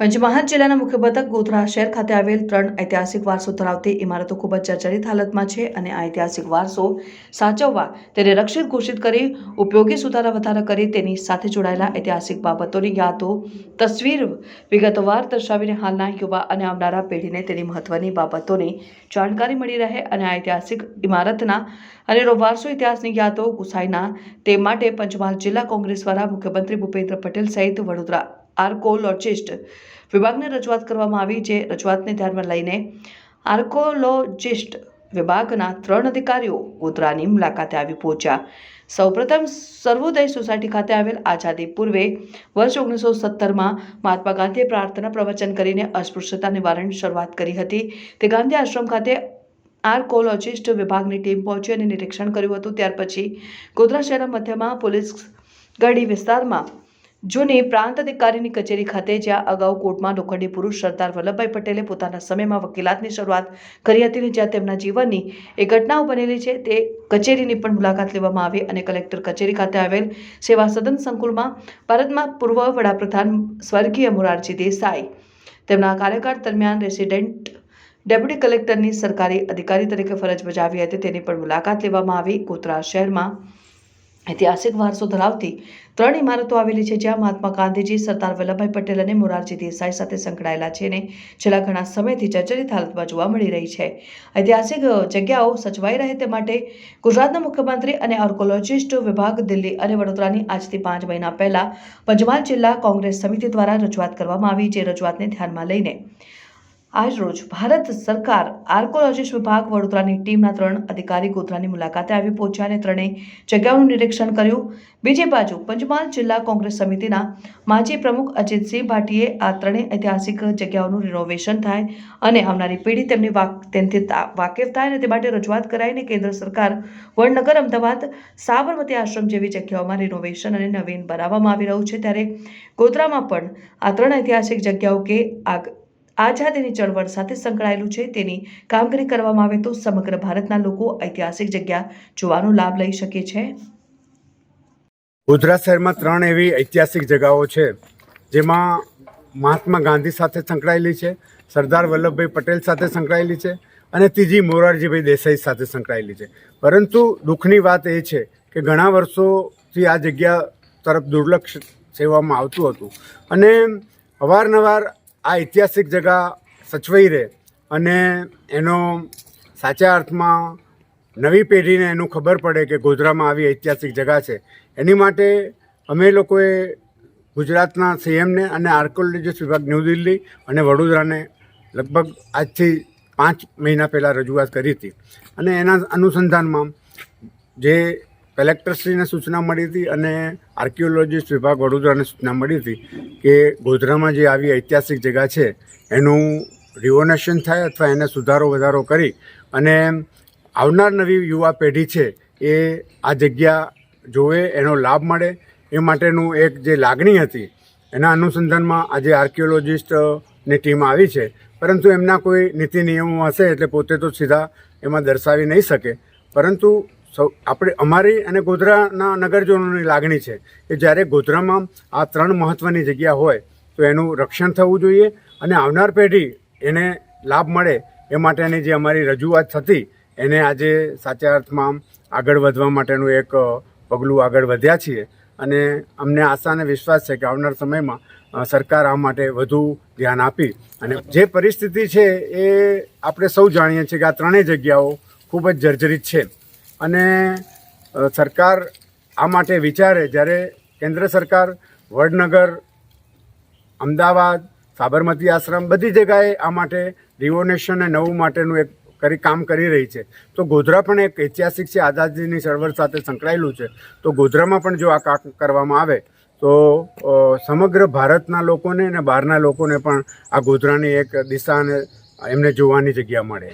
પંચમહાલ જિલ્લાના મુખ્ય મથક ગોધરા શહેર ખાતે આવેલ ત્રણ ઐતિહાસિક વારસો ધરાવતી ઇમારતો ખૂબ જ જર્જરિત હાલતમાં છે અને આ ઐતિહાસિક વારસો સાચવવા તેને રક્ષિત ઘોષિત કરી, ઉપયોગી સુધારા વધારા કરી, તેની સાથે જોડાયેલા ઐતિહાસિક બાબતોની યાદો, તસવીર, વિગતવાર દર્શાવીને હાલના યુવા અને આવનારા પેઢીને તેની મહત્વની બાબતોની જાણકારી મળી રહે અને આ ઐતિહાસિક ઇમારતના અનેરો વારસો ઇતિહાસની યાદો ગુસાઈના તે માટે પંચમહાલ જિલ્લા કોંગ્રેસ દ્વારા મુખ્યમંત્રી ભૂપેન્દ્ર પટેલ સહિત વડોદરા આર્કોલોજિસ્ટ. વિભાગને રજૂઆત કરવામાં આવી જે રજૂઆતને ધ્યાનમાં લઈને આર્કોલોજિસ્ટ વિભાગના ત્રણ અધિકારીઓ ગોધરાની મુલાકાતે આવી પહોંચ્યા. સૌપ્રથમ સર્વોદય સોસાયટી ખાતે આવેલ આઝાદી પૂર્વે વર્ષ ઓગણીસો સત્તરમાં મહાત્મા ગાંધીએ પ્રાર્થના પ્રવચન કરીને અસ્પૃશ્યતા નિવારણની શરૂઆત કરી હતી. તે ગાંધી આશ્રમ ખાતે આર્કોલોજિસ્ટ વિભાગની ટીમ પહોંચી અને નિરીક્ષણ કર્યું હતું. ત્યાર પછી ગોધરા શહેરના મધ્યમાં પોલીસ ગઢી વિસ્તારમાં જૂની પ્રાંત અધિકારીની કચેરી ખાતે જ્યાં અગાઉ કોર્ટમાં લોખંડી પુરુષ સરદાર વલ્લભભાઈ પટેલે પોતાના સમયમાં વકીલાતની શરૂઆત કરી હતી અને જ્યાં તેમના જીવનની એ ઘટનાઓ બનેલી છે. તે કચેરીની પણ મુલાકાત લેવામાં આવી અને કલેક્ટર કચેરી ખાતે આવેલ સેવા સદન સંકુલમાં ભારતમાં પૂર્વ વડાપ્રધાન સ્વર્ગીય મોરારજી દેસાઈ તેમના કાર્યકાળ દરમિયાન રેસિડેન્ટ ડેપ્યુટી કલેક્ટરની સરકારી અધિકારી તરીકે ફરજ બજાવી હતી. તેની પણ મુલાકાત લેવામાં આવી ગોધરા શહેરમાં ઐતિહાસિક વારસો ધરાવતી ત્રણ ઇમારતો આવેલી છે, જ્યાં મહાત્મા ગાંધીજી, સરદાર વલ્લભભાઈ પટેલ અને મોરારજી દેસાઈ સાથે સંકળાયેલા છે અને છેલ્લા ઘણા સમયથી જર્જરિત હાલતમાં જોવા મળી રહી છે. ઐતિહાસિક જગ્યાઓ સચવાઈ રહે તે માટે ગુજરાતના મુખ્યમંત્રી અને આર્કોલોજિસ્ટ વિભાગ દિલ્હી અને વડોદરાની આજથી પાંચ મહિના પહેલા પંચમહાલ જિલ્લા કોંગ્રેસ સમિતિ દ્વારા રજૂઆત કરવામાં આવી, જે રજૂઆતને ધ્યાનમાં લઈને આજરોજ ભારત સરકાર આર્કોલોજિસ્ટ વિભાગ વડોદરાની ટીમના ત્રણ અધિકારી ગોધરાની મુલાકાતે આવી પહોંચ્યા અને ત્રણેય જગ્યાઓનું નિરીક્ષણ કર્યું. બીજી બાજુ પંચમહાલ જિલ્લા કોંગ્રેસ સમિતિના માજી પ્રમુખ અજીતસિંહ ભાટીએ આ ત્રણેય ઐતિહાસિક જગ્યાઓનું રિનોવેશન થાય અને આવનારી પેઢી તેમની તેનાથી વાકેફ થાય અને તે માટે રજૂઆત કરાઈને કેન્દ્ર સરકાર વડનગર, અમદાવાદ, સાબરમતી આશ્રમ જેવી જગ્યાઓમાં રિનોવેશન અને નવીન બનાવવામાં આવી રહ્યું છે. ત્યારે ગોધરામાં પણ આ ત્રણ ઐતિહાસિક જગ્યાઓ કે આગ આઝાદીની ચળવળ સાથે સંકળાયેલું છે. તેની કામગીરી કરવામાં આવે તો સમગ્ર ભારતના લોકો ઐતિહાસિક જગ્યા જોવાનો લાભ લઈ શકે છે. ગોધરા શહેરમાં ત્રણ એવી ઐતિહાસિક જગાઓ છે, જેમાં મહાત્મા ગાંધી સાથે સંકળાયેલી છે, સરદાર વલ્લભભાઈ પટેલ સાથે સંકળાયેલી છે અને ત્રીજી મોરારજીભાઈ દેસાઈ સાથે સંકળાયેલી છે. પરંતુ દુઃખની વાત એ છે કે ઘણા વર્ષોથી આ જગ્યા તરફ દુર્લક્ષ સેવામાં આવતું હતું અને અવારનવાર આ ઐતિહાસિક જગા સચવાઈ રહે અને એનો સાચા અર્થમાં નવી પેઢીને એનું ખબર પડે કે ગોધરામાં આવી ઐતિહાસિક જગા છે. એની માટે અમે લોકોએ ગુજરાતના સીએમને અને આર્કોલોજીસ્ટ વિભાગ ન્યૂ દિલ્હી અને વડોદરાને લગભગ આજથી પાંચ મહિના પહેલાં રજૂઆત કરી હતી. અને એના અનુસંધાનમાં જે કલેક્ટરશ્રીને સૂચના મળી હતી અને આર્કિયોલોજીસ્ટ વિભાગ વડોદરાને સૂચના મળી હતી કે ગોધરામાં જે આવી ઐતિહાસિક જગા છે, એનું રિવોનેશન થાય અથવા એને સુધારો વધારો કરી અને આવનાર નવી યુવા પેઢી છે એ આ જગ્યા જોવે, એનો લાભ મળે એ માટેનું એક જે લાગણી હતી, એના અનુસંધાનમાં આજે આર્કિયોલોજિસ્ટની ટીમ આવી છે. પરંતુ એમના કોઈ નીતિ નિયમો હશે એટલે પોતે તો સીધા એમાં દર્શાવી નહીં શકે. પરંતુ સૌ, આપણે, અમારી અને ગોધરાના નગરજનોની લાગણી છે કે જ્યારે ગોધરામાં આ ત્રણ મહત્ત્વની જગ્યા હોય, તો એનું રક્ષણ થવું જોઈએ અને આવનાર પેઢી એને લાભ મળે એ માટેની જે અમારી રજૂઆત થતી, એને આજે સાચા અર્થમાં આગળ વધવા માટેનું એક પગલું આગળ વધ્યા છીએ. અને અમને આશા અને વિશ્વાસ છે કે આવનાર સમયમાં સરકાર આ માટે વધુ ધ્યાન આપી. અને જે પરિસ્થિતિ છે એ આપણે સૌ જાણીએ છીએ કે આ ત્રણેય જગ્યાઓ ખૂબ જ જર્જરિત છે. અને સરકાર આ માટે વિચારે જ્યારે કેન્દ્ર સરકાર, વડનગર, અમદાવાદ, સાબરમતી આશ્રમ બધી જગાએ આ માટે રિવોનેશન અને નવું માટેનું એક કરી કામ કરી રહી છે. તો ગોધરા પણ એક ઐતિહાસિક છે, આઝાદીની ચળવળ સાથે સંકળાયેલું છે. તો ગોધરામાં પણ જો આ કામ કરવામાં આવે, તો સમગ્ર ભારતના લોકોને અને બહારના લોકોને પણ આ ગોધરાની એક દિશા અને એમને જોવાની જગ્યા મળે.